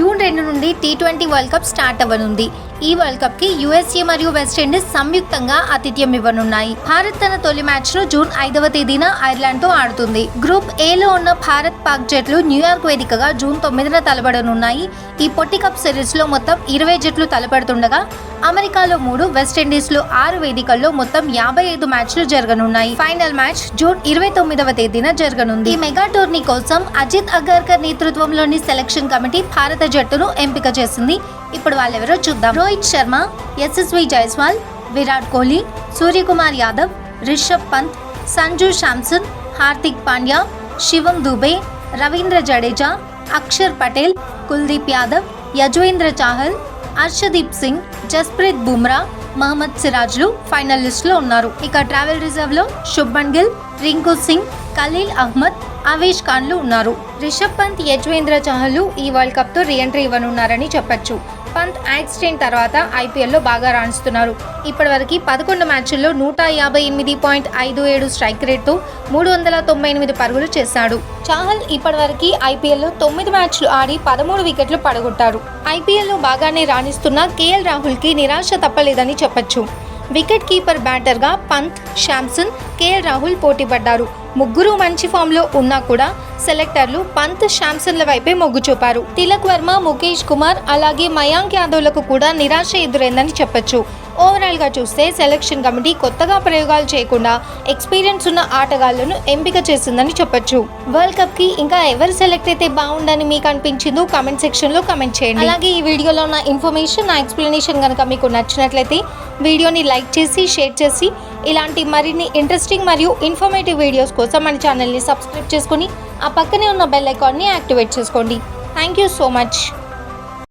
June రెండు నుండి T twenty world cup start అవ్వనుంది. ఈ వరల్డ్ కప్కి యుఎస్ఏ మరియు వెస్టిండీస్ సంయుక్తంగా ఆతిథ్యం ఇవ్వనున్నాయి. భారత్ తన తొలి మ్యాచ్ను జూన్ ఐదవ తేదీన ఐర్లాండ్తో ఆడుతుంది. గ్రూప్ ఏ లో ఉన్న భారత్ పాక్ జట్లు న్యూయార్క్ వేదికగా జూన్ తొమ్మిదిన తలపడనున్నాయి ఈ పొట్టి కప్ సిరీస్లో మొత్తం ఇరవై జట్లు తలపడుతుండగా అమెరికాలో మూడు వెస్టిండీస్లో ఆరు వేదికల్లో మొత్తం యాభై ఐదు మ్యాచ్లు జరగనున్నాయి. ఫైనల్ మ్యాచ్ జూన్ ఇరవై తొమ్మిదవ తేదీన జరగనుంది. ఈ మెగా టోర్నీ కోసం అజిత్ అగర్కర్ నేతృత్వంలోని సెలక్షన్ కమిటీ భారత జట్టును ఎంపిక చేసింది ఇప్పుడు వాళ్ళెవరో చూద్దాం. రోహిత్ శర్మ యశస్వి జైస్వాల్ విరాట్ కోహ్లీ సూర్యకుమార్ యాదవ్ రిషబ్ పంత్ సంజు శాంసన్ హార్దిక్ పాండ్యా శివం దుబే రవీంద్ర జడేజా అక్షర్ పటేల్ కుల్దీప్ యాదవ్ యజ్వేంద్ర చాహల్ హర్షదీప్ సింగ్ జస్ప్రీత్ బుమ్రా మహమ్మద్ సిరాజ్లు ఫైనల్ లిస్ట్లో ఉన్నారు. ఇక ట్రావెల్ రిజర్వ్లో శుభ్మన్ గిల్ రింకు సింగ్ ఖలీల్ అహ్మద్ అవేష్ ఖాన్లు ఉన్నారు. రిషబ్ పంత్ యజ్వేంద్ర చహల్ ఈ వరల్డ్ కప్తో రీఎంట్రీ ఇవ్వనున్నారని చెప్పొచ్చు. పంత్ యాక్సిడెంట్ తర్వాత ఐపీఎల్లో బాగా రాణిస్తున్నారు. ఇప్పటివరకు పదకొండు మ్యాచ్ల్లో నూట యాభై ఎనిమిది పాయింట్ ఐదు ఏడు స్ట్రైక్ రేట్తో మూడు వందల తొంభై ఎనిమిది పరుగులు చేశాడు. చాహల్ ఇప్పటివరకు ఐపీఎల్లో తొమ్మిది మ్యాచ్లు ఆడి పదమూడు వికెట్లు పడగొట్టారు. ఐపీఎల్లో బాగానే రాణిస్తున్న కేఎల్ రాహుల్కి నిరాశ తప్పలేదని చెప్పొచ్చు. వికెట్ కీపర్ బ్యాటర్గా పంత్ శాంసన్ కేఎల్ రాహుల్ పోటీ పడ్డారు ముగ్గురు మంచి ఫామ్లో ఉన్నా కూడా సెలెక్టర్లు పంత్ శాంసన్ల వైపే మొగ్గు చూపారు. తిలక్ వర్మ ముఖేష్ కుమార్ అలాగే మయాంక్ యాదవ్లకు కూడా నిరాశ ఎదురైందని చెప్పొచ్చు. ఓవరాల్గా చూస్తే సెలక్షన్ కమిటీ కొత్తగా ప్రయోగాలు చేయకుండా ఎక్స్పీరియన్స్ ఉన్న ఆటగాళ్ళను ఎంపిక చేసిందని చెప్పొచ్చు. వరల్డ్ కప్కి ఇంకా ఎవరు సెలెక్ట్ అయితే బాగుండని మీకు అనిపించిందో కమెంట్ సెక్షన్లో కమెంట్ చేయండి. అలాగే ఈ వీడియోలో ఉన్న ఇన్ఫర్మేషన్ నా ఎక్స్ప్లెనేషన్ కనుక మీకు నచ్చినట్లయితే వీడియోని లైక్ చేసి షేర్ చేసి ఇలాంటి మరిన్ని ఇంట్రెస్టింగ్ మరియు ఇన్ఫర్మేటివ్ వీడియోస్ కోసం మన ఛానల్ని సబ్స్క్రైబ్ చేసుకొని ఆ పక్కనే ఉన్న బెల్ ఐకాన్ని యాక్టివేట్ చేసుకోండి. Thank you so much